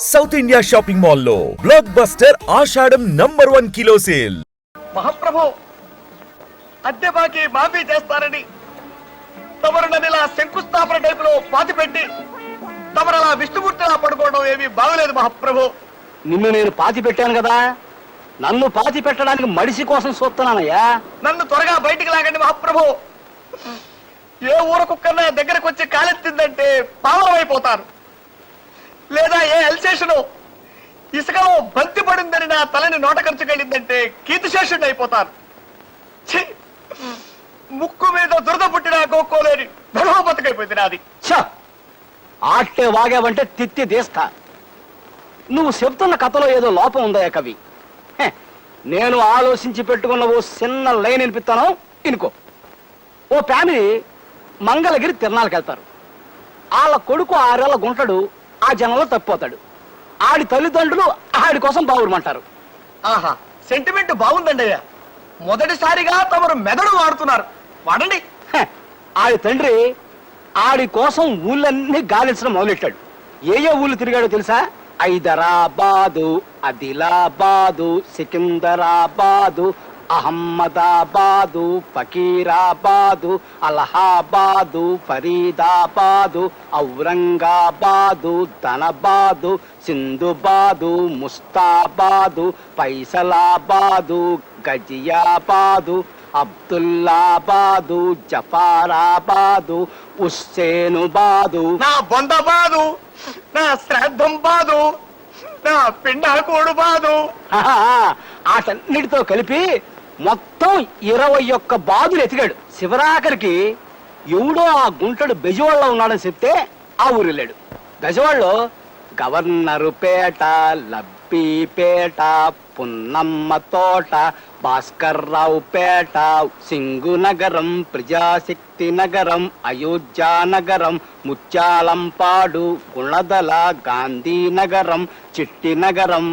South India shopping మాల్లో blockbuster Ashadam number one kilo sale మహాప్రభు అద్దె బాకీ మాఫీ చేస్తారని తమరు నన్ను ఇలా శంకుస్థాపన టైపులో పాతి పెట్టి తమరు అలా విష్ణుమూర్తిలా పడుకోవడం ఏమీ బాగలేదు మహాప్రభు. నిన్ను నేను పాతి పెట్టాను కదా. నన్ను పాతి పెట్టడానికి మడిసి కోసం చూస్తున్నానయ్యా. నన్ను త్వరగా బయటికి లాగండి మహాప్రభు. ఏ ఊర కుక్కన్నా దగ్గరకు వచ్చి కాలెత్తిందంటే పావనం అయిపోతాను లేదా ఏ అల్సేషను ఇసుకలో బంతి పడిందని నా తలని నోట ఖర్చుకెళ్ళిందంటే కీర్తిశేషుడు అయిపోతాను ముక్కు మీద దురద పుట్టిన గోక్కోలేని ధర్మ బతుకైపోయింది నాది. ఛ! ఆట్టే వాగావంటే తిత్తి తీస్తా. నువ్వు చెప్తున్న కథలో ఏదో లోపం ఉందయ్యా కవి. నేను ఆలోచించి పెట్టుకున్న ఓ చిన్న లైన్ వినిపిస్తాను? ఇనుకో. ఓ ఫ్యామిలీ మంగళగిరి తిరణాలకు వెళ్తారు వాళ్ళ కొడుకు ఆరేళ్ళ గుంటడు ఆ జనంలో తప్పిపోతాడు. ఆడి తల్లిదండ్రులు ఆడి కోసం బావురమంటారు. ఆహా సెంటిమెంట్ బాగుందండి అయ్యా. మొదటిసారిగా తమరు మెదడు వాడుతున్నారు. వాడండి. హె, ఆడి తండ్రి ఆడి కోసం ఊళ్ళన్నీ గాలించడం మొదలెట్టాడు. ఏ ఏ ఊళ్ళు తిరిగాడో తెలుసా? హైదరాబాదు ఆదిలాబాదు సికిందరాబాదు అహమ్మదాబాదు ఫకీరాబాదు అలహాబాదు ఫరీదాబాదు ఔరంగాబాదు ధనబాదు సింధుబాదు ముస్తాబాదు పైసలాబాదు గజియాబాదు అబ్దుల్లాబాదు జఫారాబాదు ఉస్సేనుబాదు. నా బొంద బాదు నా శ్రాద్ధం బాదు నా పిండాకోడు బాదు ఆటన్నిటితో కలిపి మొత్తం ఇరవై ఒక్క బాదులు ఎతికాడు. శివరాఖరికి ఎవడో ఆ గుంటడు బెజవాడలో ఉన్నాడని చెప్తే ఆ ఊరు వెళ్ళాడు. బెజవాడలో గవర్నరు పేట లబ్బిపేట పున్నమ్మ తోట భాస్కర్రావు పేట సింగు నగరం ప్రజాశక్తి నగరం అయోధ్యా నగరం ముత్యాలంపాడు గుణదల గాంధీ నగరం చిట్టి నగరం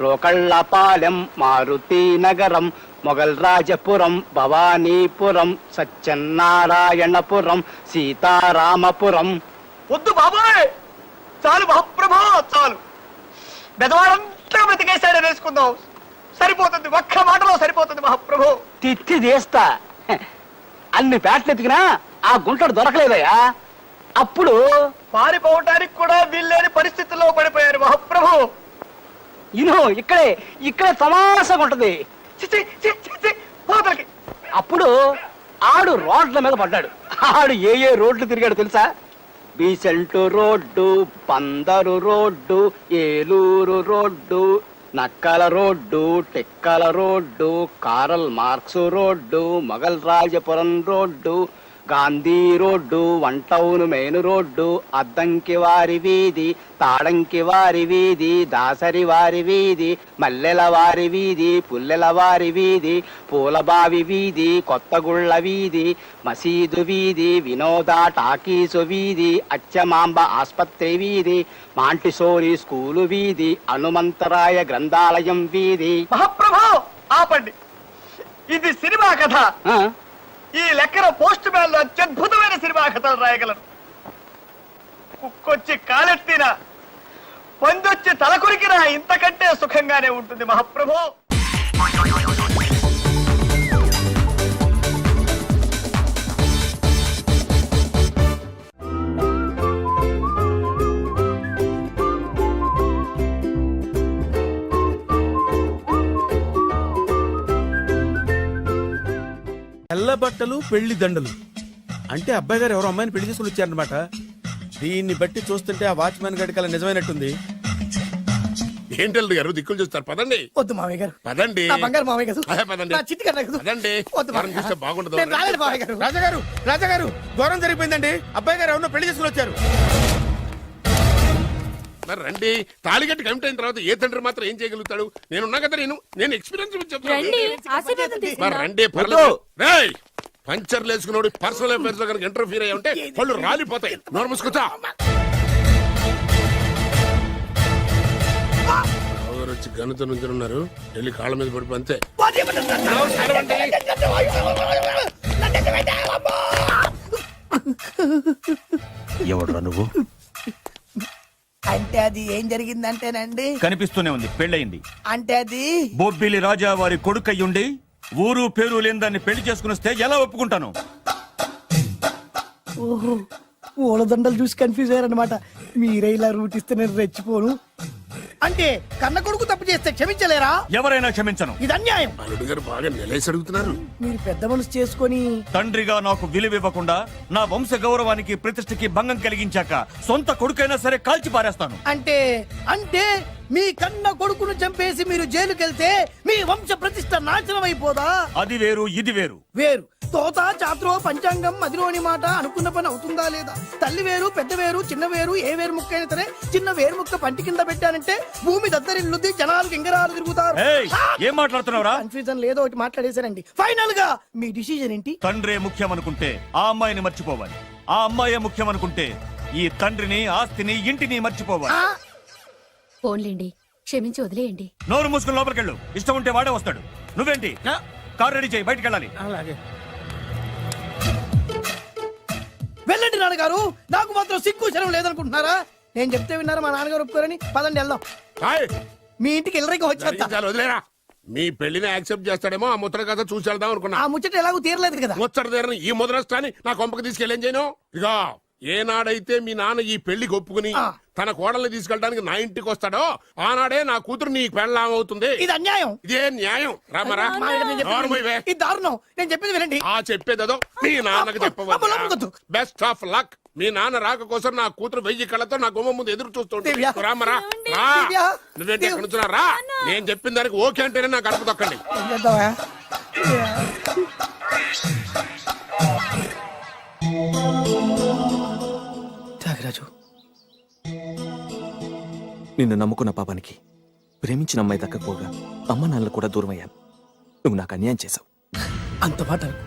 రోకళ్ళపాలెం మారుతి నగరం మొఘల్ రాజపురం భవానీపురం సత్యనారాయణపురం సీతారామపురం. వద్దు బాబోయ్! చాలు మహాప్రభా చాలు. బెదవాడంతా బతికేశాడని వేసుకుందాం సరిపోతుంది ఒక్క మాటలో సరిపోతుంది మహాప్రభు. తిత్తి తీస్తా. అన్ని పేటలు ఎతికినా ఆ గుంటడు దొరకలేదయ్యా. అప్పుడు పారిపోవటానికి కూడా వీల్లేని పరిస్థితుల్లో పడిపోయారు మహాప్రభు. ఇను ఇక్కడే ఇక్కడే తమాషగా ఉంటది. అప్పుడు ఆడు రోడ్ల మీద పడ్డాడు. ఆడు ఏ ఏ రోడ్లు తిరిగాడు తెలుసా? Besant road Bandar road Eluru road Nakkala road Tekkala road Karl Marx road Mughal Rajapuram road Gandhi road one town main road Addanki వారి వీధి తాడంకి వారి వీధి దాసరి వారి వీధి మల్లెల వారి వీధి పుల్లెల వారి వీధి పూలబావి వీధి కొత్తగుళ్ళ వీధి మసీదు వీధి వినోద టాకీసు వీధి అచ్చమాంబ ఆస్పత్రి వీధి మాంటిసోరి స్కూలు వీధి హనుమంతరాయ గ్రంథాలయం వీధి. మహాప్రభు ఆపండి. ఇది సినిమా కథ. ఈ లెక్కన పోస్ట్ మ్యాన్లో అత్యద్భుతమైన సినిమా కథలు రాయగలరు కుక్కొచ్చి కాలెత్తినా పందొచ్చి తలకొరికినా ఇంతకంటే సుఖంగానే ఉంటుంది మహాప్రభు. తెల్ల బట్టలు పెళ్ళి దండలు. అంటే అబ్బాయి గారు ఎవరో అమ్మాయిని పెళ్ళి చేసుకుని వచ్చారనమాట దీన్ని బట్టి చూస్తుంటే ఆ వాచ్మెన్ గడి కల నిజమైనట్టుంది. ఏంటల్లు గారు? దిక్కులు చూస్తారు. పదండి. వద్దు మామయ్య గారు. పదండి. నా బంగారు మామయ్య గారు. అదే పదండి. నా చిట్టి గారు నాకు పదండి. వద్దు ఎవరిని మామయ్య చూస్తే బాగుండదు. నేను రాలేదు మామయ్య గారు. రాజాగారు రాజాగారు ఘోరం జరిగిపోయిందండి. అబ్బాయి గారు ఎవరినో పెళ్ళి చేసుకుని వచ్చారు. మరి రండి. తాళిగట్టి కమిట్ అయిన తర్వాత ఏ తండ్రి మాత్రం ఏం చేయగలుగుతాడు? నేనున్నా కదా నేను నేను ఎక్స్పీరియన్స్ చెప్తాను రండి. ఆశీర్వాదం మరి రండి పర్లేదు. రేయ్! పంచర్లు వేసుకున్నాడు పర్సనల్ అఫైర్స్లో కనుక ఇంటర్ఫీర్ అయ్యి ఉంటే పళ్ళు రాలిపోతాయి. నోర్మస్ కూర్చో ఎవరు వచ్చి గనుత నుంచి ఉన్నారు? వెళ్ళి కాళ్ళ మీద పడిపో అంతే. నమస్కారం అండి. ఎవడ్రా నువ్వు? అంటే అది ఏం జరిగిందంటేనండి? కనిపిస్తూనే ఉంది పెళ్ళయింది. అంటే అది? బొబ్బిలి రాజా వారి కొడుకయ్యుండి ఊరు పేరు లేని దాన్ని పెళ్ళి చేసుకుని వస్తే ఎలా ఒప్పుకుంటాను? ఓహో ఓలదండలు చూసి కన్ఫ్యూజ్ అయ్యారనమాట మీరే ఇలా రూట్ ఇస్తే నేను రెచ్చిపోను. అంటే కన్న కొడుకు తప్పు చేస్తే క్షమించలేరా? ఎవరైనా క్షమించను. ఇది అన్యాయం. అల్లుడు గారు బాగా నిలేసి అడుగుతున్నారు. మీరు పెద్ద మనసు చేసుకొని తండ్రిగా నాకు విలువ ఇవ్వకుండా నా వంశ గౌరవానికి ప్రతిష్టకి భంగం కలిగించాక సొంత కొడుకైనా సరే కాల్చి పారేస్తాను. అంటే అంటే మీ కన్న కొడుకును చంపేసి మీరు జైలుకెళ్తే మీ వంశ ప్రతిష్ట నాశనం అయిపోదా అది వేరు ఇది వేరు. వేరు. తోత చాత్రో పంచాంగం మదిలోని మాట అనుకున్న పని అవుతుందా లేదా? తల్లి వేరు పెద్ద వేరు చిన్న వేరు ఏ వేరు ముక్క అయినా సరే చిన్న వేరు ముక్క పంటి కింద పెట్టానంటే భూమి దద్దరిల్లుద్ది జనాలు గింగరాలు తిరుగుతారు. ఏం మాట్లాడుతున్నావురా? కన్ఫ్యూజన్ లేదో ఒకటి మాట్లాడేశారండి ఫైనల్గా మీ డిసిజన్ ఏంటి? తండ్రే ముఖ్యం అనుకుంటే ఆ అమ్మాయిని మర్చిపోవాలి. ఆ అమ్మాయే ముఖ్యం అనుకుంటే ఈ తండ్రిని ఆస్తిని ఇంటిని మర్చిపోవాలి. ఫోన్లేండి. క్షమించి వదిలేయండి. నోరు మూసుకుని లోపలికెళ్ళు. ఇష్టం ఉంటే వాడే వస్తాడు. నువ్వేంటి? కార్ రెడీ చేయి బయటికి వెళ్ళాలి వెళ్ళండి నాన్నగారు. నాకు మాత్రం సిగ్గు శరం లేదనుకుంటున్నారా? నేను చెప్తే విన్నారా? మా నాన్నగారు ఒప్పుకోరని? పదండి వెళ్దాం. హాయ్ మీ ఇంటికి వచ్చేస్తా. జరిగించాలి వదిలేరా. మీ పెళ్ళిని యాక్సెప్ట్ చేస్తాడేమో ఆ ముద్ర కథ చూసి వెళ్దాం అనుకున్నా. ఆ ముచ్చట ఎలాగో తీరలేదు కదా. ముచ్చట తీరని ఈ ముద్రష్టాన్ని నా కొంపకి తీసుకెళ్ళేం చేయను? ఇక ఏనాడైతే మీ నాన్న ఈ పెళ్ళికి ఒప్పుకుని. తన కోడల్ని తీసుకెళ్ళడానికి నా ఇంటికి వస్తాడో ఆనాడే నా కూతురు నీ పెళ్ళాం అవుతుంది. ఇది అన్యాయం. ఇదే న్యాయం. రామరా? చెప్పేది. ఇది దారుణం. నేను చెప్పేది వినండి. ఆ చెప్పేదేదో మీ నాన్నకి. చెప్పవచ్చు బెస్ట్ ఆఫ్ లక్ మీ నాన్న రాక కోసం నా కూతురు వెయ్యి కళ్ళతో నా గుమ్మ ముందు ఎదురు చూస్తుంటే దివ్య. రామరా రా. నువ్వేంటి? రా. నేను చెప్పిన దానికి ఓకే అంటేనే నా గడప తొక్కండి. నిన్ను నమ్ముకున్న పాపానికి ప్రేమించిన అమ్మాయి దక్కకపోగా అమ్మ నాన్నలు కూడా దూరం అయ్యాను నువ్వు నాకు అన్యాయం చేశావు. అంత మాట అనకు.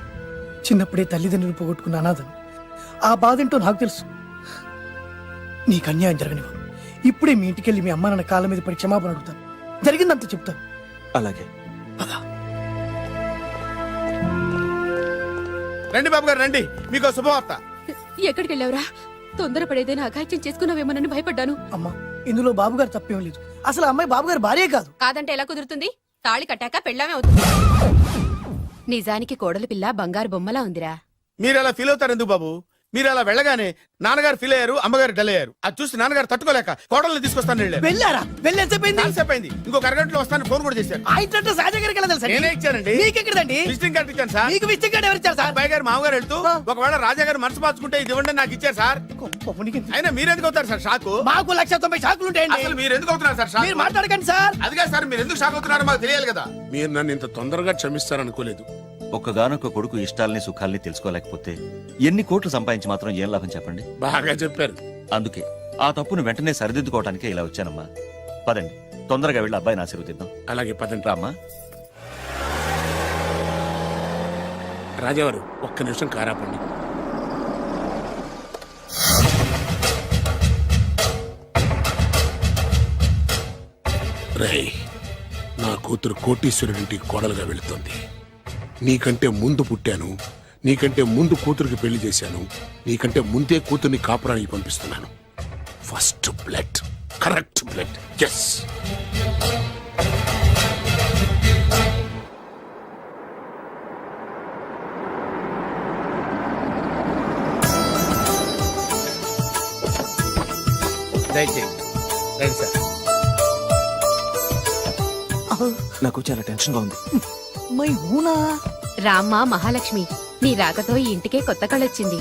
చిన్నప్పుడే తల్లిదండ్రులు పోగొట్టుకున్న అనాథను. ఆ బాధ ఏంటో నాకు తెలుసు. నీకు అన్యాయం జరగనివ్వను ఇప్పుడే మీ ఇంటికెళ్ళి మీ అమ్మ నాన్న కాళ్ళ మీద పడి క్షమాపణ అడుగుతాను. జరిగిందంత చెప్తాను. అలాగే. రండి బాబు గారు రండి. మీకు శుభవార్త. ఎక్కడికి వెళ్ళావురా? తొందరపడేదైనా అఘాయిత్యం చేసుకున్నావేమోనని భయపడ్డాను. అమ్మా ఇందులో బాబు గారు తప్పేం లేదు. అసలు అమ్మాయి బాబు గారు భార్యే కాదు. కాదంటే ఎలా కుదురుతుంది? తాళి కట్టాక పెళ్ళామే అవుతుంది. నిజానికి కోడలి పిల్ల బంగారు బొమ్మలా ఉందిరా. మీరు అలా ఫీల్ అవుతారు ఎందుకు బాబు? మీరు అలా వెళ్ళగానే నాన్నగారు ఫీల్ అయ్యారు అమ్మగారు డల్ అయ్యారు. అది చూసి నాన్నగారు తట్టుకోలేక కోడల్ని తీసుకొస్తాను వెళ్ళారు. వెళ్ళారా? వెళ్ళి ఎంతసేపోయింది కాన్సెప్ట్ అయింది. ఇంకొక అరగంటలో వస్తాను ఫోన్ కూడా చేశారు. ఆ ఇంట్లో సహజ గారికి నేనే ఇచ్చానండి. మీకెక్కడదండి? విజిటింగ్ కార్డు ఇచ్చాను సార్. మీకు విసిట్ కార్డు ఎవరు ఇచ్చారు సార్? అబ్బాయి గారు మామగారు వెళ్తూ. ఒకవేళ రాజా గారు మనసు మార్చుకుంటే ఇది ఇవ్వండి నాకు ఇచ్చారు సార్. అయినా మీరు ఎందుకు అవుతారు సార్ షాక్? మాకు లక్ష తొంభై షాకులు ఉంటాయండి. అసలు మీరు ఎందుకు అవుతున్నారు సార్ షాక్? మీరు మాట్లాడకండి సార్. అది కాదు సార్ మీరు ఎందుకు షాక్ అవుతున్నారో మాకు తెలియాలి కదా. మీరు నన్ను ఇంత తొందరగా క్షమిస్తారనుకోలేదు. ఒక్కగానొక్క కొడుకు ఇష్టాల్ని సుఖాల్ని తెలుసుకోలేకపోతే ఎన్ని కోట్లు సంపాదించి మాత్రం ఏం లాభం చెప్పండి? బాగా చెప్పారు. అందుకే ఆ తప్పును వెంటనే సరిదిద్దుకోవటానికే ఇలా వచ్చానమ్మా. పదండి తొందరగా వెళ్ళి అబ్బాయిని ఆశీర్వదిద్దాం. అలాగే పదండి. రామ్మా. రాజావారు ఒక్క నిమిషం కారాపండి. రేయ్ నా కూతురు కోటీశ్వరుడింటికి కోడలుగా వెళుతుంది. నీకంటే ముందు పుట్టాను నీకంటే ముందు కూతురికి పెళ్ళి చేశాను నీకంటే ముందే కూతుర్ని కాపురానికి పంపిస్తున్నాను. First blood correct blood yes దయచేయండి. రండి సార్. నాకు చాలా టెన్షన్గా ఉంది. మై ఊనా? రామ్మ మహాలక్ష్మి నీ రాకతో ఈ ఇంటికే కొత్త కళొచ్చింది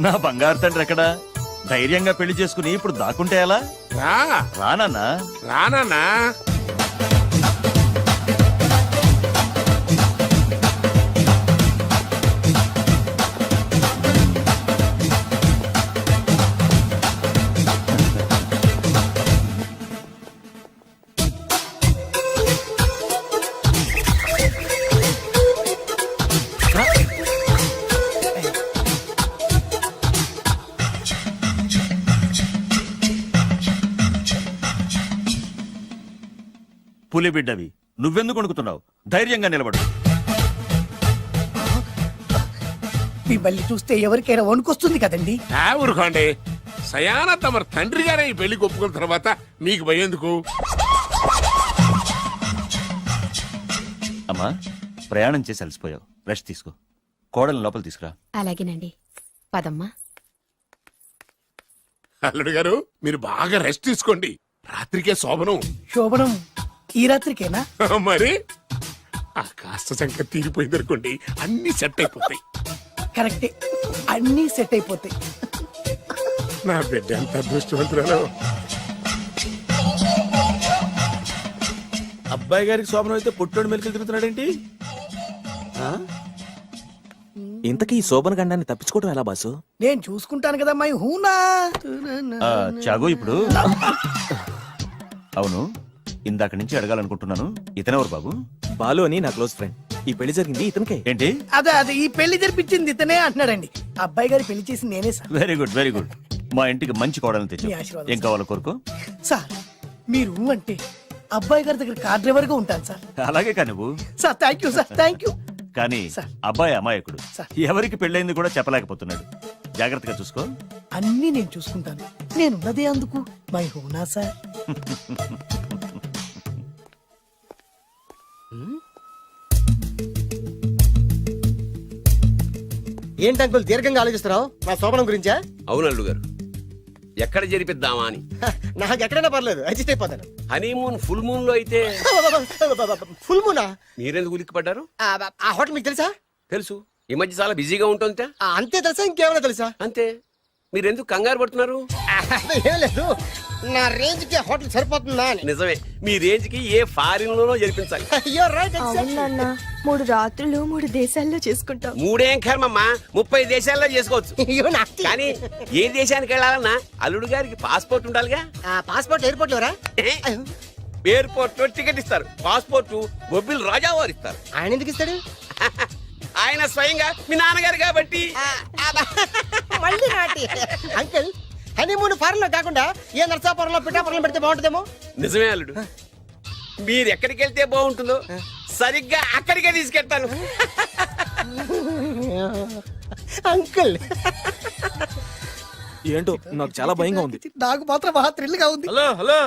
నా బంగారు తండ్రి ఎక్కడా? ధైర్యంగా పెళ్ళి చేసుకుని ఇప్పుడు దాక్కుంటే ఎలా? రా. రానన్నా రానా పులి బిడ్డవి. నువ్వెందుకు వణుకుతున్నావు? ధైర్యంగా నిలబడు. మిమ్మల్ని చూస్తే ఎవరికైనా వణుకొస్తుంది కదండి? ఆ ఊరుకోండి. సయాన తమ తండ్రి గారే ఈ పెళ్ళికి ఒప్పుకున్న తర్వాత మీకు భయందుకు అమ్మా ప్రయాణం చేసి అలసిపోయావు. రెస్ట్ తీసుకో. కోడలు లోపల తీసుకురా. అలాగేనండి. పదమ్మా. అల్లుడు గారు మీరు బాగా రెస్ట్ తీసుకోండి. రాత్రికే శోభనం. శోభనం. ఈ రాత్రికేనా? మరి? ఆ కాస్త సంఖ్య తీరిపోయింది అనుకోండి అన్ని సెట్ అయిపోతాయి. కరెక్టే. అన్నీ సెట్ అయిపోతాయి. నా బిడ్డ ఎంత అదృష్టవంతురాలు. అబ్బాయి గారికి శోభనం అయితే పుట్టోడు మెలికలు తిరుగుతున్నాడేంటి? ఆ? ఇంతకీ ఈ శోభన గండాన్ని తప్పించుకోవడం ఎలా బాసు? నేను చూసుకుంటాను కదా మై హూనా. ఆ, చాగు ఇప్పుడు. అవును. ఇందాక నుంచి అడగాలనుకుంటున్నాను. ఇతనెవరు బాబు? బాలు అని నా క్లోజ్ ఫ్రెండ్. ఈ పెళ్ళి జరిగింది ఇతనికే. ఏంటి? అదే అదే ఈ పెళ్ళి జరిపించింది ఇతనే అంటున్నాడండి. అబ్బాయి గారి పెళ్ళి చేసింది నేనే sir. Very good very good మా ఇంటికి మంచి కోడలను తెచ్చు మీ ఆశీర్వాదం, ఏం కావాలో కోరుకో. సార్ మీరు అంటే అబ్బాయి గారి దగ్గర కార్ డ్రైవర్గా ఉంటాను సార్. అలాగే కానీ నువ్వు? Sir thank you sir thank you కానీ సార్. అబ్బాయి అమాయకుడు. సార్. ఎవరికి పెళ్ళైంది కూడా చెప్పలేకపోతున్నాడు. జాగ్రత్తగా చూసుకో. అన్నీ నేను చూసుకుంటాను. నేనున్నదే అందుకు. My హూనా sir? ఏంటి అంకుల్ దీర్ఘంగా ఆలోచిస్తున్నావు? నా శోభనం గురించా? అవును అల్లు గారు. ఎక్కడ జరిపిద్దామా అని. నాకు ఎక్కడైనా పర్లేదు అడ్జస్ట్ అయిపోతాను. హనీమూన్ ఫుల్ మూన్లో అయితే ఫుల్ మూనా? మీరెందుకు ఉలిక్కిపడ్డారు? ఆ హోటల్ మీకు తెలుసా? తెలుసు. ఈ మధ్య చాలా బిజీగా ఉంటుంది అంతే తెలుసా? ఇంకేమైనా తెలుసా? అంతే. మీరెందుకు కంగారు పడుతున్నారు? ఏం లేదు. నా రేంజ్కి హోటల్ సరిపోతుందా అని. నిజమే మీ రేంజ్కి ఏ ఫారిన్ లోనో జరిపించాలి అయ్యో రైట్ అవునన్నా మూడు రాత్రులు మూడు దేశాల్లో చేసుకుంటాం. మూడేం కర్మమ్మా ముప్పై దేశాల్లో చేసుకోవచ్చు. అయ్యో నాకు కానీ ఏ దేశానికి వెళ్ళాలన్నా అల్లుడు గారికి పాస్పోర్ట్ ఉండాలిగా? పాస్పోర్ట్ ఎయిర్పోర్ట్లో రా ఎయిర్పోర్ట్లో టికెట్ ఇస్తారు. పాస్పోర్ట్ బొబ్బిల్ రాజా వారు ఇస్తారు. ఆయన ఎందుకు ఇస్తాడు? ఆయన స్వయంగా మీ నాన్నగారు కాబట్టి. మళ్ళీ నాటి. అంకుల్ హనీమూన్ ఫారెన్లో కాకుండా ఏ నర్సాపురంలో పిఠాపురంలో పెడితే బాగుంటుందేమో? నిజమే అల్లుడు. మీరు ఎక్కడికి వెళ్తే బాగుంటుందో సరిగ్గా అక్కడికే తీసుకెళ్తాను. అంకుల్. ఏంటో నాకు చాలా భయంగా ఉంది. నాకు మాత్రం బాగా థ్రిల్గా ఉంది. Hello hello.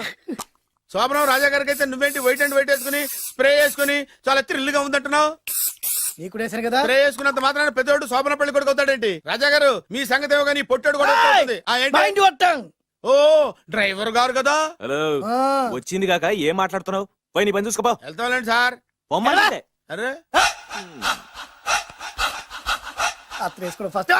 శోభనం రాజా గారికి అయితే నువ్వేంటి వైట్ అండ్ వైట్ వేసుకుని స్ప్రే వేసుకుని చాలా థ్రిల్గా ఉందంటున్నావు? నీకు వేశారు కదా? స్ప్రే వేసుకున్నంత మాత్రాన పెద్దోడు శోభన పెళ్ళి కొడుకు అవుతాడేంటి? రాజా గారు మీ సంగతి ఏమో కానీ పొట్టాడు కూడా అవుతుంది. ఆ, ఏంటి? మైండ్ కొట్టాం! ఓ డ్రైవర్ గారు కదా? హలో ఆ. వచ్చింది కాక ఏం మాట్లాడుతున్నావు? పోయి నీ పని చూసుకోపో. వెళ్తాంలేండి సార్. పొమ్మంటే. అరే! అత్త వేసుకోవడం ఫస్ట్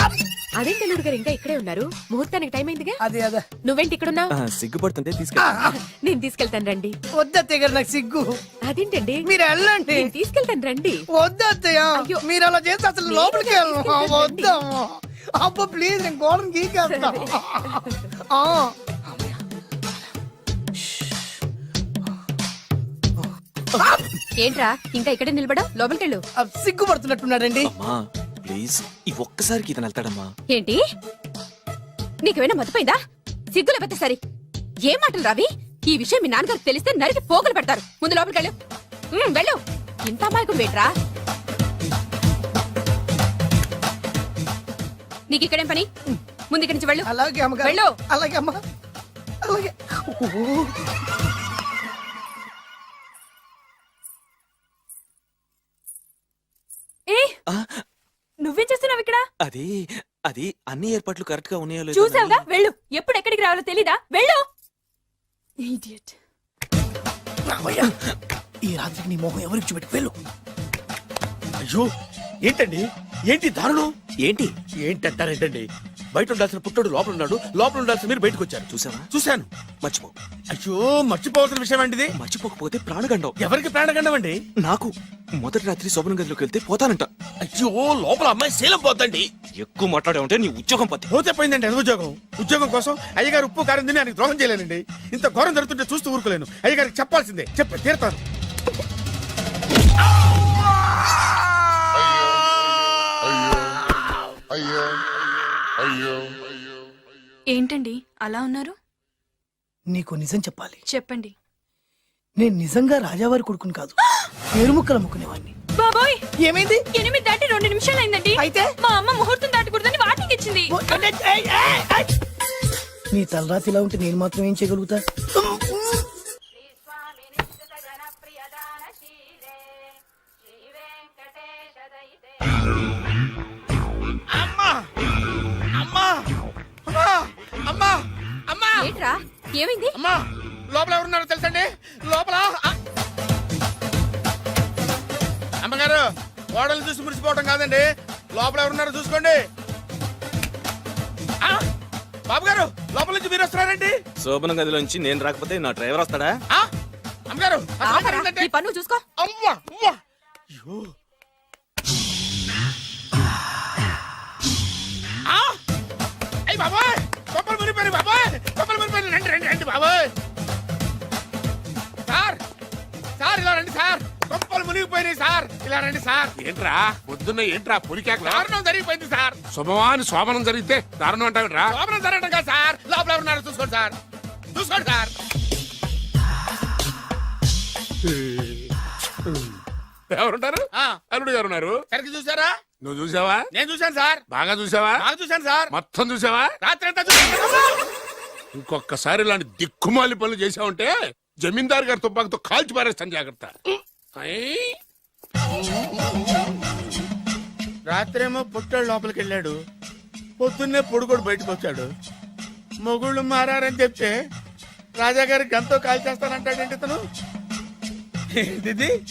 అదేంటి అల్లుడు గారు ఇంకా ఇక్కడే ఉన్నారు. ముహూర్తానికి టైం అయిందిగా? అదే అదే. నువ్వేంటి ఇక్కడున్నావు? ఆ, సిగ్గుపడుతుంటే తీసుకెళ్ళి నేను తీసుకెళ్తాను రండి. వద్దత్తయ్య గారు నాకు సిగ్గు. అదేంటండి? మీరు వెళ్ళండి. నేను తీసుకెళ్తాను రండి. వద్దత్తయ్య అయ్యో. మీరు అలా చేస్తే అసలు నేను లోపలికి వెళ్ళను. తీసుకెళ్తానండి. వద్దమ్మా అబ్బా ప్లీజ్ నేను గోడను గీకేస్తా. ఆ. ఏంట్రా ఇంకా ఇక్కడే నిలబడా లోపలికెళ్ళు. ఆ, సిగ్గుపడుతున్నట్టున్నాడండి. అమ్మా. ప్లీజ్ ఈ ఒక్కసారికి ఇతను వెళ్తాడమ్మా. ఏంటి? నీకేమైనా మతిపోయిందా? సిగ్గు లేకపోతే సరి. ఏం మాటలు రావి? ఈ విషయం మీ నాన్నగారికి తెలిస్తే నరికి పోగులు పెడతారు. ముందు లోపలికి వెళ్ళు. ఉమ్, వెళ్ళు. ఇంత అమాయకుడు వేట్రా. నీకు ఇక్కడేం పని? ముందు ఇక్కడి నుంచి వెళ్ళు. అలాగే అమ్మగారు. వెళ్ళు. అలాగే అమ్మా. అలాగే. ఓ. ఏ నువ్వేం చేస్తున్నావు ఇక్కడ అది అది అన్ని ఏర్పాట్లు కరెక్ట్గా ఉన్నాయో లేదో చూసావుగా? వెళ్ళు. ఎప్పుడు ఎక్కడికి రావాలో తెలీదా? వెళ్ళు. Idiot. రామయ్య, ఈ రాత్రికి నీ మొహం ఎవరికి చూపెట్టి? వెళ్ళు. అయ్యో ఏంటండి? ఏంటి దారుణం? ఏంటి? ఏంటంటారేంటండి? బయట ఉండాల్సిన పుట్టోడు లోపల ఉన్నాడు. లోపల ఉండాల్సిన మీరు బయటకు వచ్చారు చూసావా? చూశాను. మర్చిపో. అయ్యో మర్చిపోవాల్సిన విషయం ఏంటిది? మర్చిపోకపోతే ప్రాణగండం. ఎవరికి ప్రాణగండం అండి? నాకు. మొదటి రాత్రి శోభన గదిలోకి వెళ్తే పోతానంట. అయ్యో లోపల అమ్మాయి శీలం పోతండి ఎక్కువ మాట్లాడే ఉంటే నీ ఉద్యోగం పత్తి పోతే పోయిందండి అది ఉద్యోగం. ఉద్యోగం కోసం అయ్యగారు ఉప్పు కారం తిని ఆయనకు ద్రోహం చేయలేనండి. ఇంత ఘోరం జరుగుతుంటే చూస్తూ ఊరుకోలేను. అయ్యగారికి చెప్పాల్సిందే. చెప్పి తీరుతాను. ఏంటండి? అలా ఉన్నారు? నీకు నిజం చెప్పాలి. చెప్పండి. నేను నిజంగా రాజావారి కొడుకుని కాదు. పేరు ముక్కలు అమ్ముకునేవాడిని బాబోయ్! ఏమైంది? ఎనిమిది దాటి రెండు నిమిషాలు అయిందండి. అయితే? మా అమ్మ ముహూర్తం దాటకూడదని వాటికి ఇచ్చింది. నీ తలరాతి ఇలా ఉంటే నేను మాత్రం ఏం చేయగలుగుతా? ఏంట్రా? ఏమైంది? అమ్మా లోపల ఎవరున్నారో తెలుసండి? లోపల ఆ! అమ్మగారు ఓడలు చూసి మురిసిపోవడం కాదండి. లోపల ఎవరున్నారో చూసుకోండి. ఆ! బాబు గారు లోపల నుంచి మీరు వస్తున్నారండి. శోభన గదిలోంచి నేను రాకపోతే నా డ్రైవర్ వస్తాడా? ఆ! అమ్మగారు అసలు ఆపరా, ఏంటంటే- నీ పన్ను చూసుకో. అమ్మా అమ్మా అయ్యో. ఆ! అయ్ బాబాయ్. రండి రండి బాబాయ్. సార్ సార్ ఇలా రండి సార్. కొప్పలు మునిగిపోయినాయి సార్. ఇలా రండి సార్. ఏంట్రా? పొద్దున్న ఏంట్రా పులికేకలా? దారుణం జరిగిపోయింది సార్. శుభమాని శోభనం జరిగితే దారుణం అంటావేంట్రా? లోపల జరగడం కాదు సార్. లోపల ఎవరున్నారు చూసుకోండి సార్. చూసుకోండి సార్. ఎవరుంటారు? ఆ, అల్లుడు గారు ఉన్నారు. సరిగ్గా చూసారా? నువ్వు చూసావా? నేను చూశాను సార్. బాగా చూసావా? బాగా చూశాను సార్. మొత్తం చూసావా? రాత్రి అంతా చూశాను. ఇంకొకసారి ఇలాంటి దిక్కుమాలి పనులు చేసావంటే జమీందారు గారి తుపాకుతో కాల్చి పారేస్తాను జాగ్రత్త. రాత్రేమో పుట్టాడు లోపలికి వెళ్ళాడు. పొద్దున్నే పొడుగోడు బయటకు వచ్చాడు. మొగుళ్ళు మారారని చెప్తే రాజాగారి గంతో కాల్చేస్తానంటాడేంటి తను ఇతను?